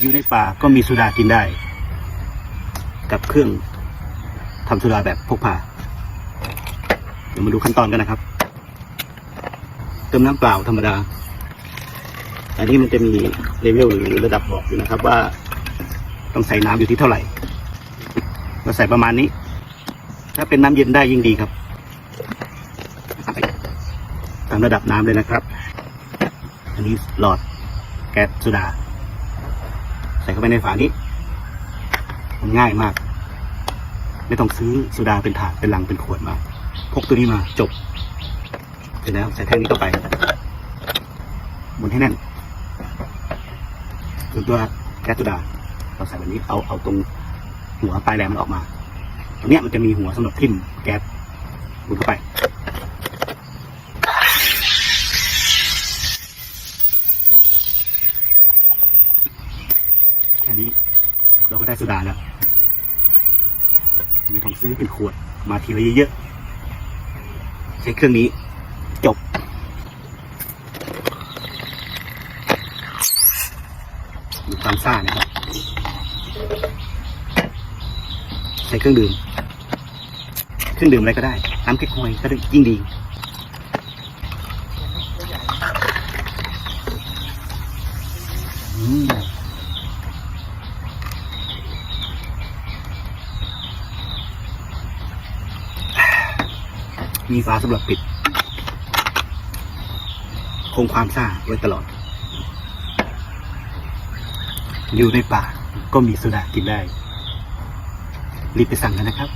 อยู่ในป่าก็มีสุดากินได้ กับเครื่องทำสุดาแบบพกพาเดี๋ยวมาดูขั้นตอนกันนะครับ เติมน้ำเปล่าธรรมดา อันนี้มันจะมีเลเวลหรือระดับบอกอยู่นะครับ ว่าต้องใส่น้ำอยู่ที่เท่าไหร่เราใส่ประมาณนี้ ถ้าเป็นน้ำเย็นได้ยิ่งดีครับตามระดับน้ำเลยนะครับ อันนี้หลอดแก๊สโซดา ส่เข้าไปในฝานี้ มันง่ายมาก ไม่ต้องซื้อโซดาเป็นถาดเป็นลังเป็นขวดมา พกตัวนี้มาจบเสร็จแล้วใส่แท่งนี้เข้าไปหมุนให้แน่นส่วนตัวแก๊สโซดา เราใส่แบบนี้เอาเอาตรงหัวปลายแหลมมันออกมา ตรงเนี้ยมันจะมีหัวสำหรับทิ่มแก๊สหมุนเข้าไป ค่นี้ เราก็ได้โซดาแล้วไม่ต้องซื้อเป็นขวดมาทีละเยอะๆใช้เครื่องนี้ จบ ดูความซ่านะครับใส่เครื่องดื่ม เครื่องดื่มอะไรก็ได้น้ำเก๊กฮวยก็ได้ยิ่งดี อืม มีฝาสำหรับปิด คงความซ่าไว้ตลอด อยู่ในป่าก็มีสุดากินได้ รีบไปสั่งกันนะครับ